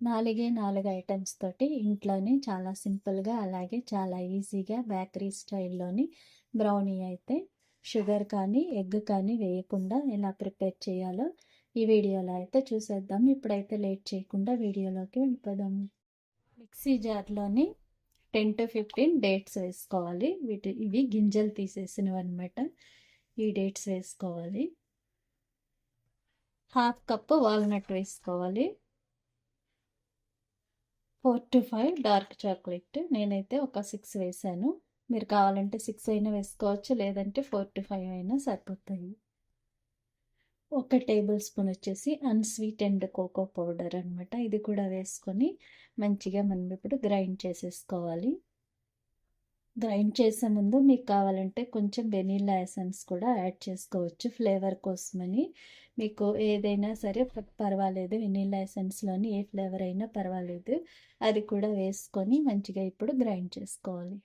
నాలుగే నాలుగు ఐటమ్స్ తోటి ఇంట్లోనే చాలా సింపుల్గా అలాగే చాలా ఈజీగా బేకరీ స్టైల్లోని బ్రౌనీ అయితే షుగర్ కానీ ఎగ్ కానీ వేయకుండా ఎలా ప్రిపేర్ చేయాలో ఈ వీడియోలో అయితే చూసేద్దాం. ఇప్పుడైతే లేట్ చేయకుండా వీడియోలోకి వెళ్ళిపోదాం. మిక్సీ జార్లోని టెన్ టు ఫిఫ్టీన్ డేట్స్ వేసుకోవాలి. వీటి ఇవి గింజలు తీసేసినవి అనమాట ఈ డేట్స్ వేసుకోవాలి. హాఫ్ కప్పు వాల్నట్ వేసుకోవాలి. Four to five dark chocolate నేనైతే ఒక సిక్స్ వేసాను. మీరు కావాలంటే సిక్స్ అయినా వేసుకోవచ్చు లేదంటే ఫోర్ టు ఫైవ్ అయినా సరిపోతాయి. ఒక టేబుల్ స్పూన్ వచ్చేసి అన్స్వీట్ అండ్ కోకో పౌడర్ అనమాట ఇది కూడా వేసుకొని మంచిగా మనం ఇప్పుడు గ్రైండ్ చేసేసుకోవాలి. గ్రైండ్ చేసే ముందు మీకు కావాలంటే కొంచెం వెనీలా ఎసెన్స్ కూడా యాడ్ చేసుకోవచ్చు ఫ్లేవర్ కోసమని. మీకు ఏదైనా సరే పర్వాలేదు వెనీలా ఎసెన్స్లోని ఏ ఫ్లేవర్ అయినా పర్వాలేదు. అది కూడా వేసుకొని మంచిగా ఇప్పుడు గ్రైండ్ చేసుకోవాలి.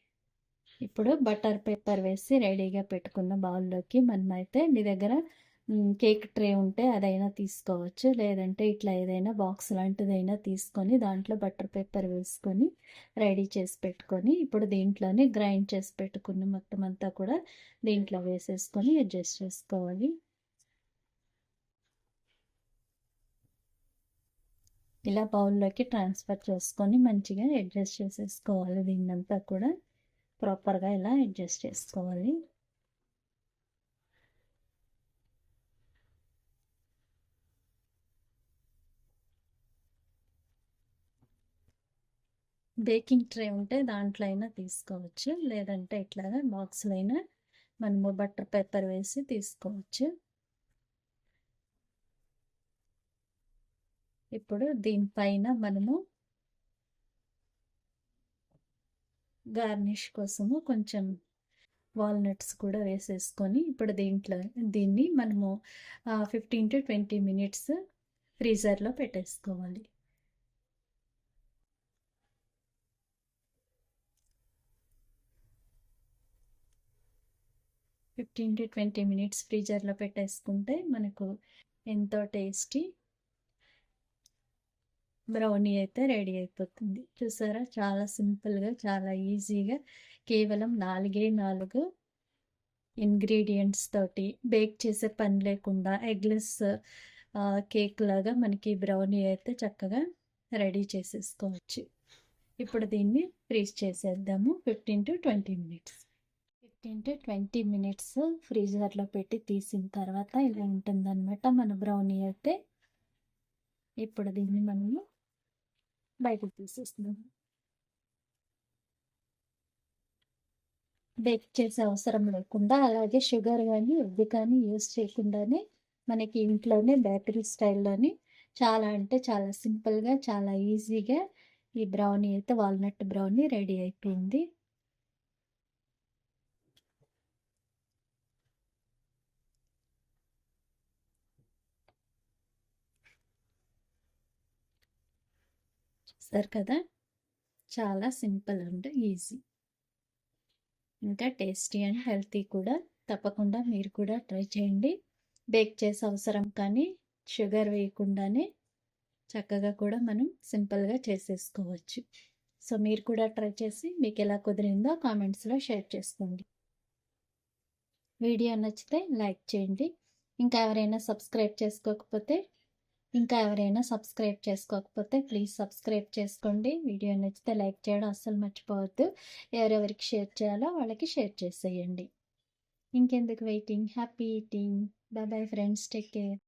ఇప్పుడు బటర్ పేపర్ వేసి రెడీగా పెట్టుకున్న బౌల్లోకి మనమైతే మీ దగ్గర కేక్ ట్రే ఉంటే అదైనా తీసుకోవచ్చు. లేదంటే ఇట్లా ఏదైనా బాక్స్ లాంటిదైనా తీసుకొని దాంట్లో బటర్ పేపర్ వేసుకొని రెడీ చేసి పెట్టుకొని ఇప్పుడు దీంట్లోనే గ్రైండ్ చేసి పెట్టుకున్న మొత్తం అంతా కూడా దీంట్లో వేసేసుకొని అడ్జస్ట్ చేసుకోవాలి. ఇలా బౌల్లోకి ట్రాన్స్ఫర్ చేసుకొని మంచిగా అడ్జస్ట్ చేసేసుకోవాలి. దీన్నంతా కూడా ప్రాపర్గా ఇలా అడ్జస్ట్ చేసుకోవాలి. బేకింగ్ ట్రే ఉంటే దాంట్లో అయినా తీసుకోవచ్చు. లేదంటే ఇట్లాగా బాక్స్లో అయినా మనము బటర్ పేపర్ వేసి తీసుకోవచ్చు. ఇప్పుడు దీనిపైన మనము గార్నిష్ కోసము కొంచెం వాల్నట్స్ కూడా వేసేసుకొని ఇప్పుడు దీంట్లో దీన్ని మనము ఫిఫ్టీన్ టు ట్వంటీ మినిట్స్ ఫ్రీజర్లో పెట్టేసుకోవాలి. ఫిఫ్టీన్ టు ట్వంటీ మినిట్స్ ఫ్రీజర్లో పెట్టేసుకుంటే మనకు ఎంతో టేస్టీ బ్రౌనీ అయితే రెడీ అయిపోతుంది. చూసారా? చాలా సింపుల్గా చాలా ఈజీగా కేవలం నాలుగే నాలుగు ఇంగ్రీడియంట్స్ తోటి బేక్ చేసే పని లేకుండా ఎగ్లెస్ కేక్ లాగా మనకి బ్రౌనీ అయితే చక్కగా రెడీ చేసేసుకోవచ్చు. ఇప్పుడు దీన్ని ఫ్రీజ్ చేసేద్దాము. Fifteen to twenty minutes. Fifteen to twenty minutes ఫ్రీజర్లో పెట్టి తీసిన తర్వాత ఇలా ఉంటుందన్నమాట. మన బ్రౌనీ అయితే ఇప్పుడు దీన్ని మనము బయటకు తీసేస్తున్నాం బేక్ చేసే అవసరం లేకుండా అలాగే షుగర్ కానీ ఉద్ది కానీ యూస్ చేయకుండానే మనకి ఇంట్లోనే బేకరీ స్టైల్లోని చాలా అంటే చాలా సింపుల్గా చాలా ఈజీగా ఈ బ్రౌనీ అయితే వాల్నట్ బ్రౌనీ రెడీ అయిపోయింది. చూస్తారు కదా! చాలా సింపుల్ అండ్ ఈజీ. ఇంకా టేస్టీ అండ్ హెల్తీ కూడా. తప్పకుండా మీరు కూడా ట్రై చేయండి. బేక్ చేసే అవసరం కానీ షుగర్ వేయకుండానే చక్కగా కూడా మనం సింపుల్గా చేసేసుకోవచ్చు. సో మీరు కూడా ట్రై చేసి మీకు ఎలా కుదిరిందో కామెంట్స్లో షేర్ చేసుకోండి. వీడియో నచ్చితే లైక్ చేయండి. ఇంకా ఎవరైనా సబ్స్క్రైబ్ చేసుకోకపోతే ఇంకా ఎవరైనా సబ్స్క్రైబ్ చేసుకోకపోతే ప్లీజ్ సబ్స్క్రైబ్ చేసుకోండి. వీడియో నచ్చితే లైక్ చేయడం అస్సలు మర్చిపోవద్దు. ఎవరెవరికి షేర్ చేయాలో వాళ్ళకి షేర్ చేసేయండి. ఇంకెందుకు waiting. Happy eating. Bye bye friends. Take care.